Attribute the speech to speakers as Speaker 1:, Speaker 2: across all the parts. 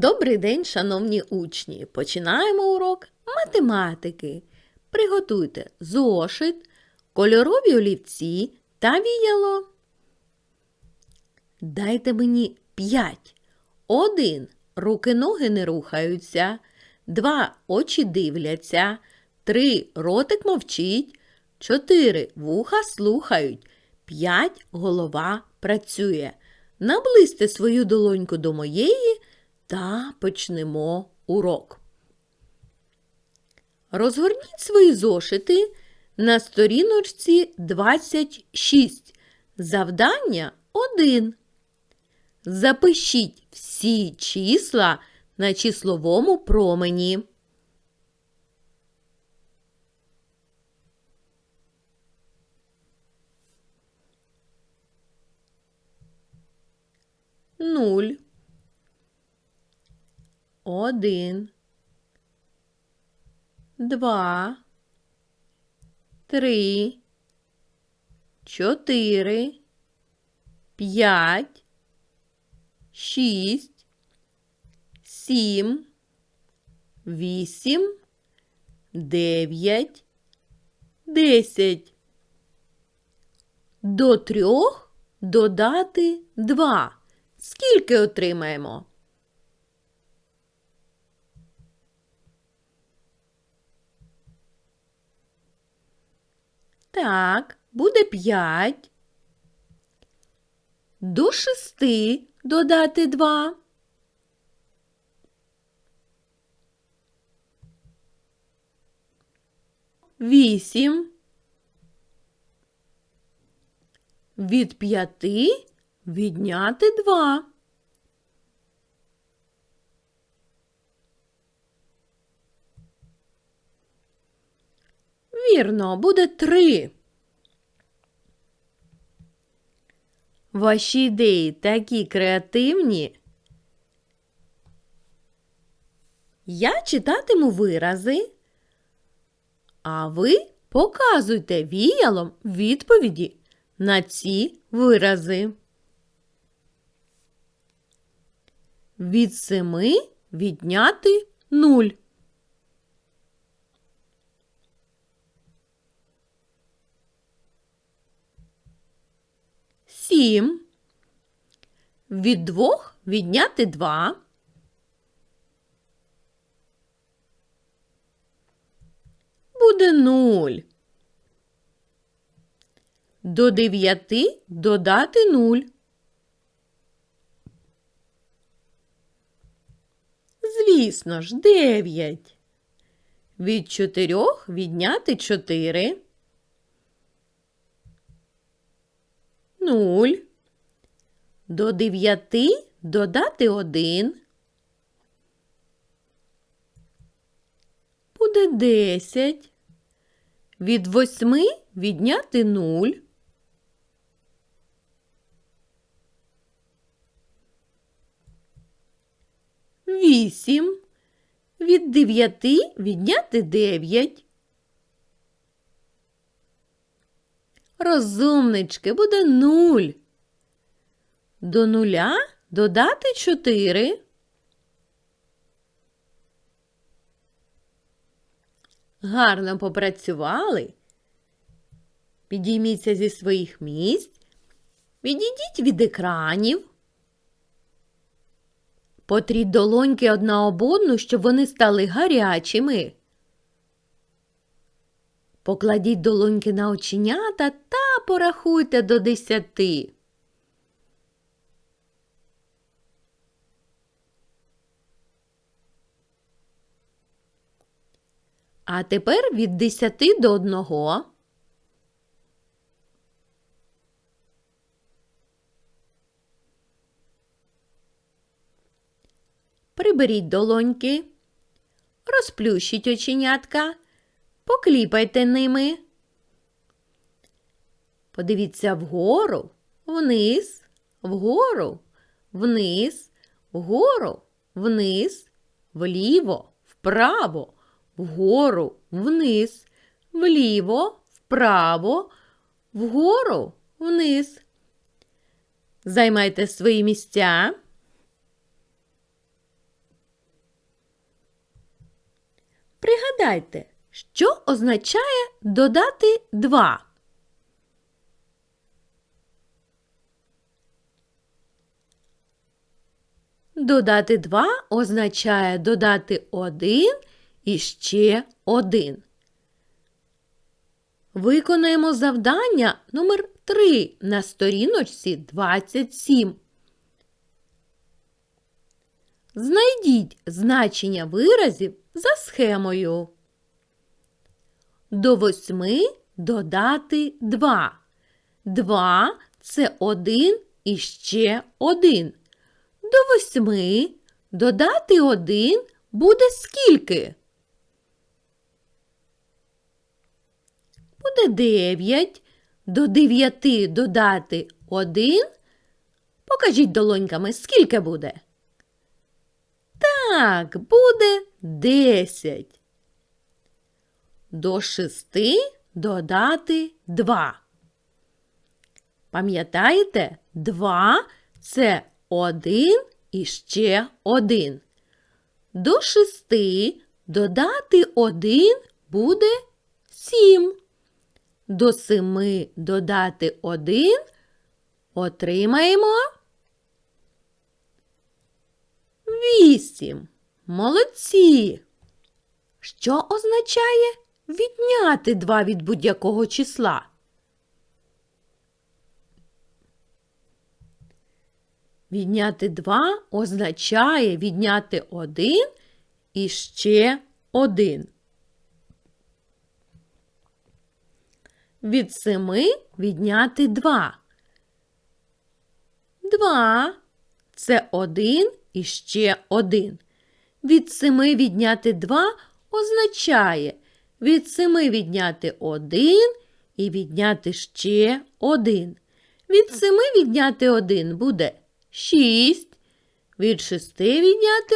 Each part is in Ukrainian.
Speaker 1: Добрий день, шановні учні! Починаємо урок математики. Приготуйте зошит, кольорові олівці та віяло. Дайте мені п'ять. Один. Руки ноги не рухаються. Два. Очі дивляться. Три. Ротик мовчить. Чотири. Вуха слухають. П'ять. Голова працює. Наблизьте свою долоньку до моєї та почнемо урок. Розгорніть свої зошити на сторіночці 26. Завдання 1. Запишіть всі числа на числовому промені. Нуль. Один. Два. Три. Чотири. П'ять. Шість. Сім. Вісім. Дев'ять. Десять. До трьох додати два. Скільки отримаємо? Так, буде п'ять. До шести додати два. Вісім. Від п'яти відняти два. Вірно, буде три. Ваші ідеї такі креативні. Я читатиму вирази, а ви показуйте віялом відповіді на ці вирази. Від семи відняти нуль. Сім. Від двох відняти два. Буде нуль. До дев'яти додати нуль. Звісно ж, дев'ять. Від чотирьох відняти чотири. Нуль. До дев'яти додати один. Буде десять. Від восьми відняти нуль. Вісім. Від дев'яти відняти дев'ять. Розумнички, буде нуль. До нуля додати чотири. Гарно попрацювали. Підійміться зі своїх місць. Відійдіть від екранів. Потріть долоньки одна об одну, щоб вони стали гарячими. Покладіть долоньки на оченята та порахуйте до десяти. А тепер від десяти до одного. Приберіть долоньки, розплющіть оченятка, покліпайте ними. Подивіться вгору, вниз, вгору, вниз, вгору, вниз, вліво, вправо, вгору, вниз, вліво, вправо, вгору, вниз. Займайте свої місця. Пригадайте, що означає додати 2? Додати 2 означає додати 1 і ще 1. Виконаємо завдання номер 3 на сторіночці 27. Знайдіть значення виразів за схемою. До 8 додати 2. 2 – це 1 і ще 1. До 8 додати 1 буде скільки? Буде 9. До 9 додати 1. Покажіть долоньками, скільки буде? Так, буде 10. До 6 додати 2. Пам'ятаєте, 2 – це 1 і ще 1. До 6 додати 1 буде 7. До 7 додати 1 отримаємо 8. Молодці. Що означає відняти 2 від будь-якого числа? Відняти 2 означає відняти 1 і ще 1. Від 7 відняти 2. 2 – це 1 і ще 1. Від 7 відняти 2 означає від 7 відняти 1 і відняти ще 1. Від 7 відняти 1 буде 6. Від 6 відняти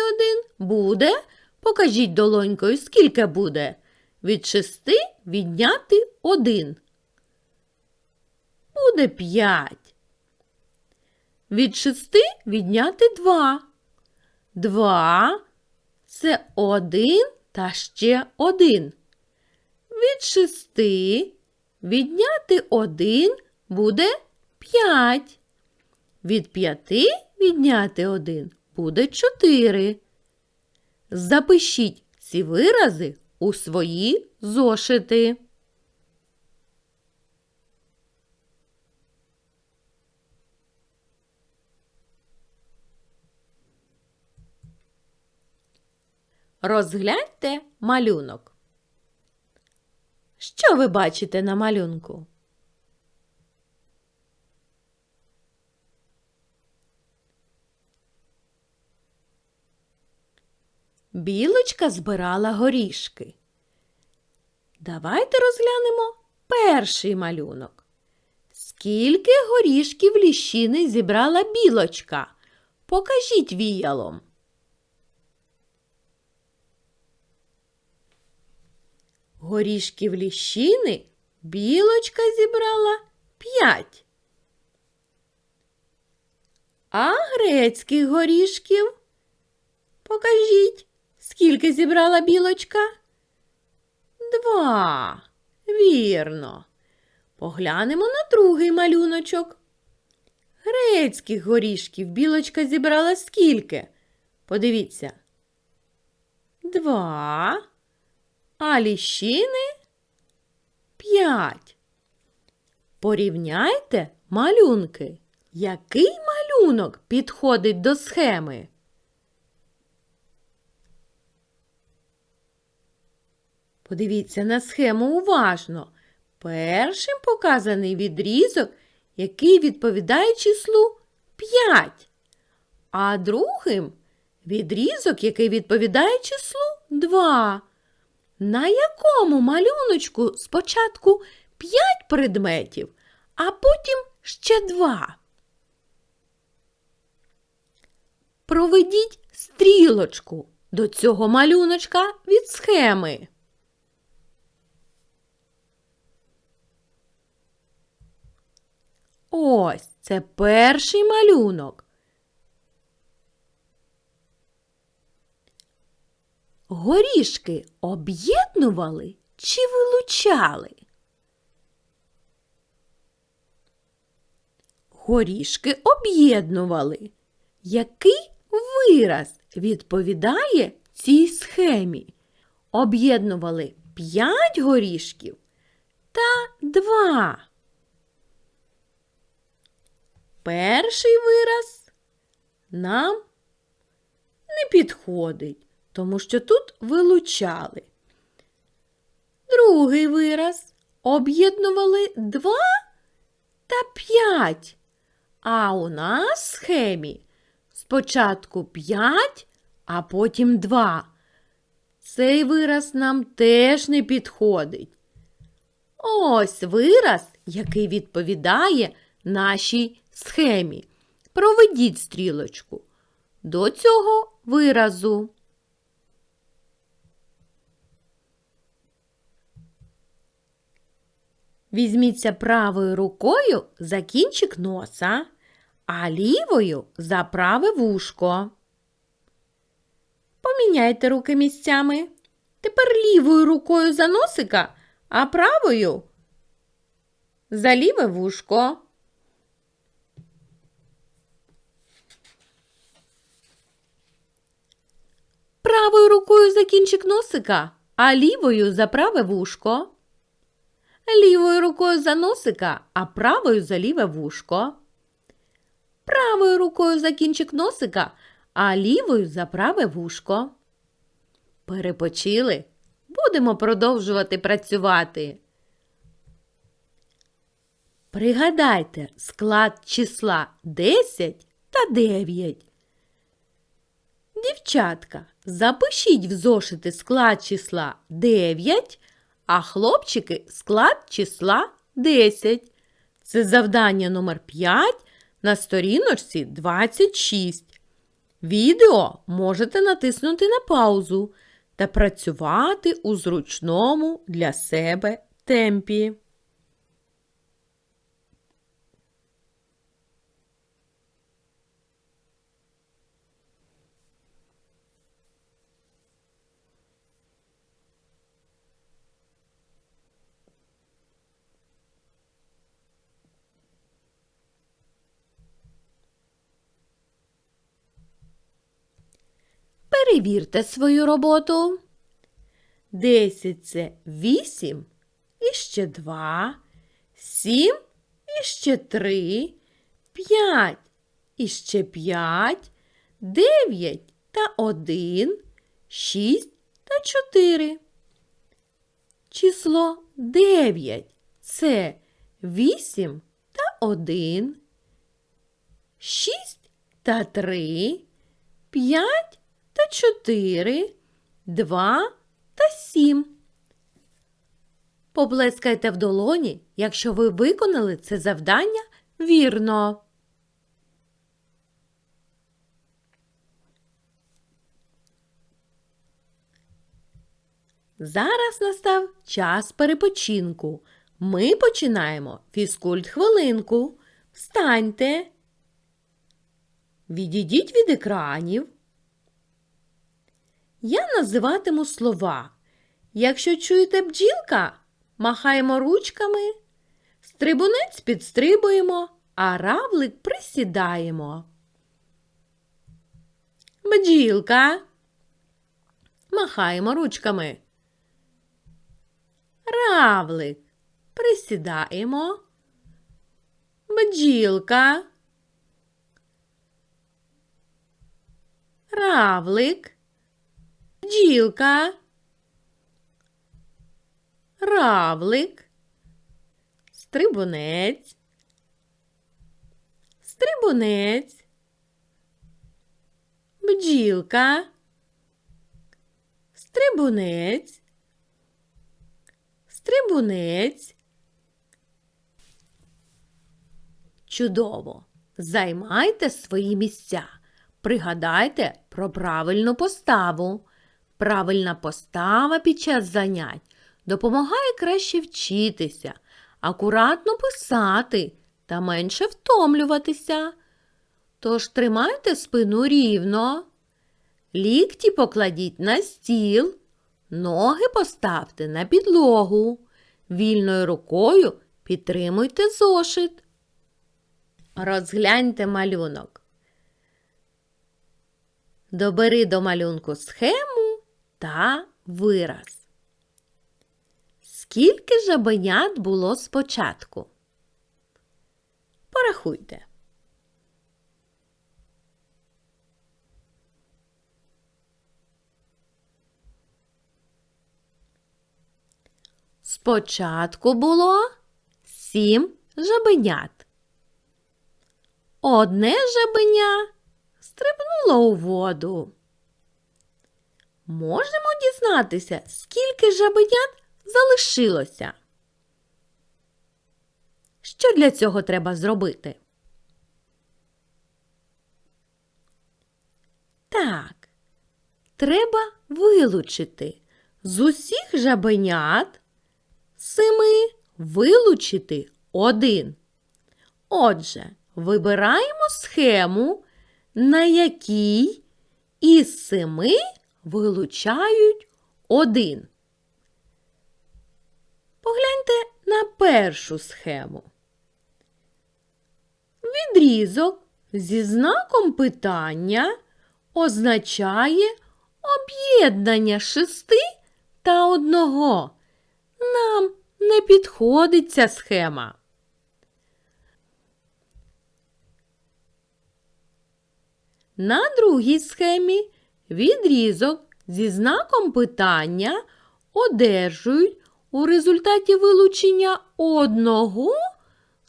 Speaker 1: 1 буде. Покажіть долонькою, скільки буде. Від 6 відняти 1. Буде 5. Від 6 відняти 2. 2 – це 1 та ще 1. Від 6 відняти 1 буде 5. Від 5 відняти 1 буде 4. Запишіть ці вирази у свої зошити. Розгляньте малюнок. Що ви бачите на малюнку? Білочка збирала горішки. Давайте розглянемо перший малюнок. Скільки горішків ліщини зібрала білочка? Покажіть віялом. Горішків ліщини білочка зібрала п'ять. А грецьких горішків Покажіть, скільки зібрала білочка? Два. Вірно. Поглянемо на другий малюночок. Грецьких горішків білочка зібрала скільки? Подивіться. Два. А ліщини п'ять. Порівняйте малюнки. Який малюнок підходить до схеми? Подивіться на схему уважно. Першим показаний відрізок, який відповідає числу 5, а другим відрізок, який відповідає числу 2. На якому малюночку спочатку 5 предметів, а потім ще 2. Проведіть стрілочку до цього малюночка від схеми. Ось це перший малюнок. Горішки об'єднували чи вилучали? Горішки об'єднували. Який вираз відповідає цій схемі? Об'єднували 5 горішків та 2. Перший вираз нам не підходить, тому що тут вилучали. Другий вираз об'єднували 2 та 5. А у нас схемі спочатку 5, а потім 2. Цей вираз нам теж не підходить. Ось вираз, який відповідає нашій схемі. Проведіть стрілочку до цього виразу. Візьміться правою рукою за кінчик носа, а лівою за праве вушко. Поміняйте руки місцями. Тепер лівою рукою за носика, а правою за ліве вушко. Правою рукою за кінчик носика, а лівою за праве вушко. Лівою рукою за носика, а правою за ліве вушко. Правою рукою за кінчик носика, а лівою за праве вушко. Перепочили. Будемо продовжувати працювати. Пригадайте склад числа 10 та 9. Дівчатка, запишіть в зошити склад числа 9, а хлопчики склад числа 10. Це завдання номер 5 на сторіночці 26. Відео можете натиснути на паузу та працювати у зручному для себе темпі. Перевірте свою роботу. 10 це 8 і ще 2, 7 і ще 3, 5 і ще 5, 9 та 1, 6 та 4. Число 9 це 8 та 1, 6 та 3, 5 та 4, 2 та 7. Поплескайте в долоні, якщо ви виконали це завдання вірно. Зараз настав час перепочинку. Ми починаємо фізкульт хвилинку. Встаньте. Відійдіть від екранів. Я називатиму слова. Якщо чуєте бджілка, махаємо ручками, стрибунець підстрибуємо, а равлик присідаємо. Бджілка. Махаємо ручками. Равлик. Присідаємо. Бджілка. Равлик. Бджілка. Равлик. Стрибунець. Стрибунець. Бджілка. Стрибунець. Стрибунець. Чудово! Займайте свої місця. Пригадайте про правильну поставу. Правильна постава під час занять допомагає краще вчитися, акуратно писати та менше втомлюватися. Тож тримайте спину рівно. Лікті покладіть на стіл, ноги поставте на підлогу. Вільною рукою підтримуйте зошит. Розгляньте малюнок. Добери до малюнку схему та вираз. Скільки жабенят було спочатку? Порахуйте. Спочатку було сім жабенят. Одне жабеня стрибнуло у воду. Можемо дізнатися, скільки жабенят залишилося? Що для цього треба зробити? Так, треба вилучити з усіх жабенят семи вилучити один. Отже, вибираємо схему, на якій із семи вилучають один. Погляньте на першу схему. Відрізок зі знаком питання означає об'єднання шести та одного. Нам не підходить ця схема. На другій схемі відрізок зі знаком питання одержують у результаті вилучення одного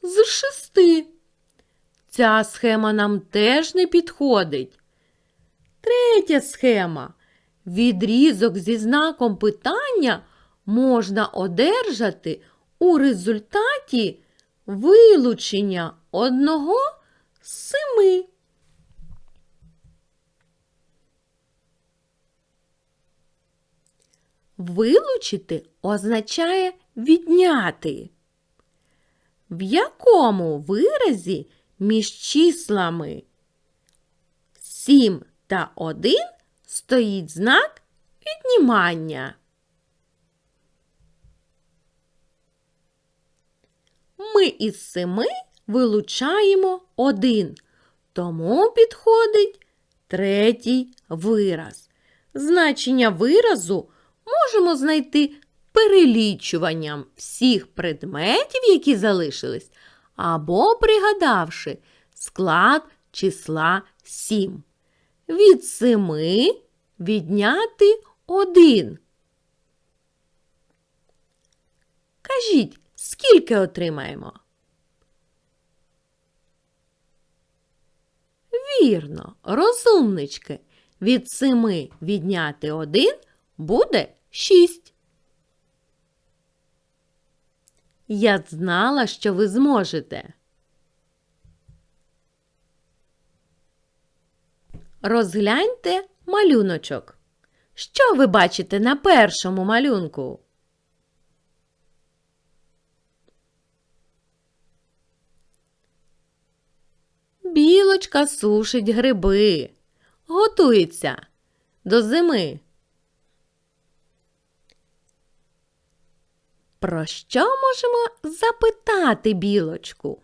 Speaker 1: з шести. Ця схема нам теж не підходить. Третя схема. Відрізок зі знаком питання можна одержати у результаті вилучення одного з семи. Вилучити означає відняти. В якому виразі між числами 7 та 1 стоїть знак віднімання? Ми із 7 вилучаємо 1, тому підходить третій вираз. Значення виразу можемо знайти перелічуванням всіх предметів, які залишились, або пригадавши склад числа 7. Від 7 відняти 1. Кажіть, скільки отримаємо? Вірно, розумнички. Від 7 відняти 1 буде 6. Я знала, що ви зможете. Розгляньте малюночок. Що ви бачите на першому малюнку? Білочка сушить гриби. Готується до зими. Про що можемо запитати білочку?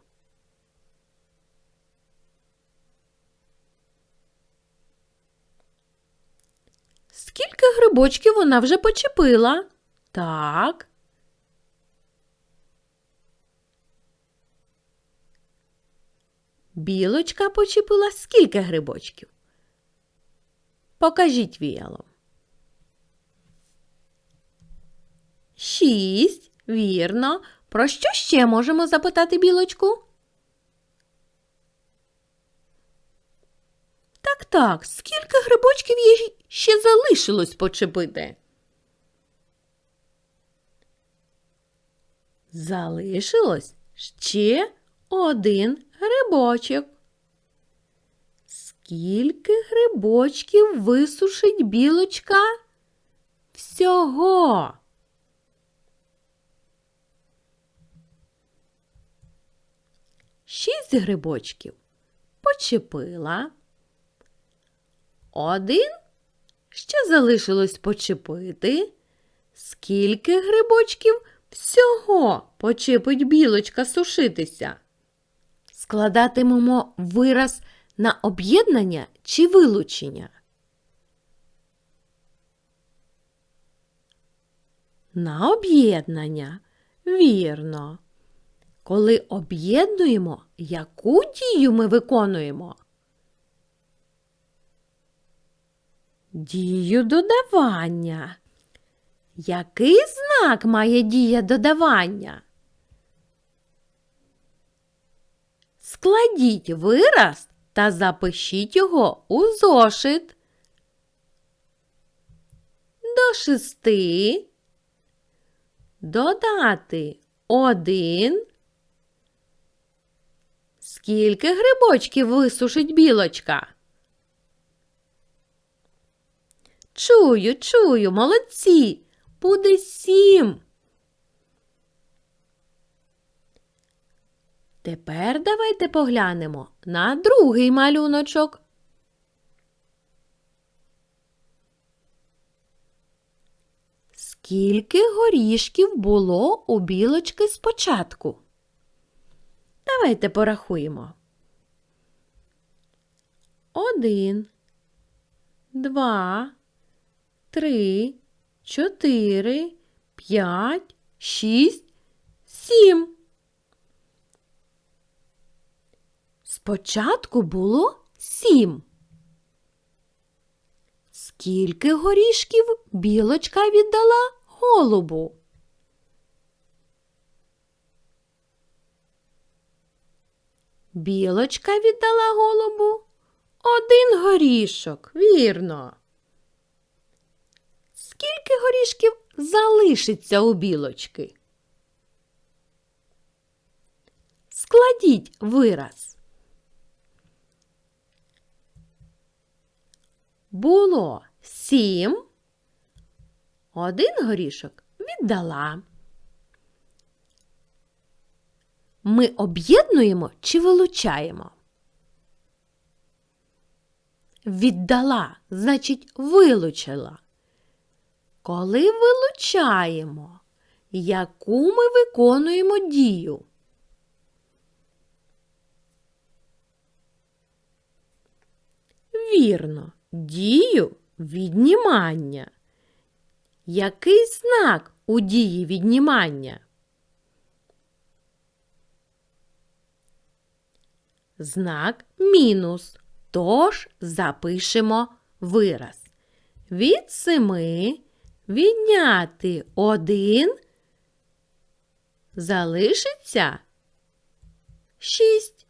Speaker 1: Скільки грибочків вона вже почепила? Так. Білочка почепила скільки грибочків? Покажіть віялом. Шість, вірно. Про що ще можемо запитати білочку? Так, так, скільки грибочків їй ще залишилось почепити? Залишилось ще один грибочок. Скільки грибочків висушить білочка? Всього. Шість грибочків почепила. Один Ще залишилось почепити. Скільки грибочків всього почепить білочка сушитися? Складатимемо вираз на об'єднання чи вилучення? На об'єднання. Вірно. Коли об'єднуємо, яку дію ми виконуємо? Дію додавання. Який знак має дія додавання? Складіть вираз та запишіть його у зошит. До шести додати один. Скільки грибочків висушить білочка? Чую, чую, молодці. Буде сім. Тепер давайте поглянемо на другий малюночок. Скільки горішків було у білочки спочатку? Давайте порахуємо. Один, два, три, чотири, п'ять, шість, сім. Спочатку було сім. Скільки горішків білочка віддала голубу? Білочка віддала голубу один горішок, вірно. Скільки горішків залишиться у білочки? Складіть вираз. Було сім. Один горішок віддала. Ми об'єднуємо чи вилучаємо? Віддала, значить, вилучила. Коли вилучаємо, яку ми виконуємо дію? Вірно, дію віднімання. Який знак у дії віднімання? Знак мінус. Тож запишемо вираз. Від семи відняти один залишиться шість.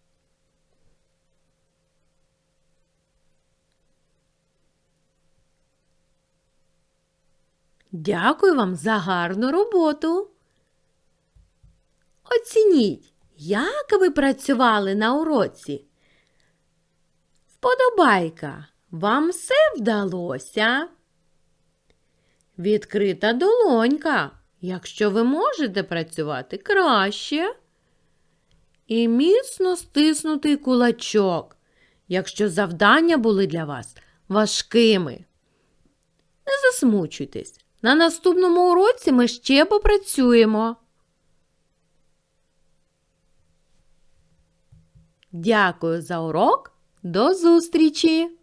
Speaker 1: Дякую вам за гарну роботу. Оцініть, як ви працювали на уроці. Вподобайка, вам все вдалося? Відкрита долонька, якщо ви можете працювати краще. І міцно стиснутий кулачок, якщо завдання були для вас важкими. Не засмучуйтесь. На наступному уроці ми ще попрацюємо. Дякую за урок. До зустрічі!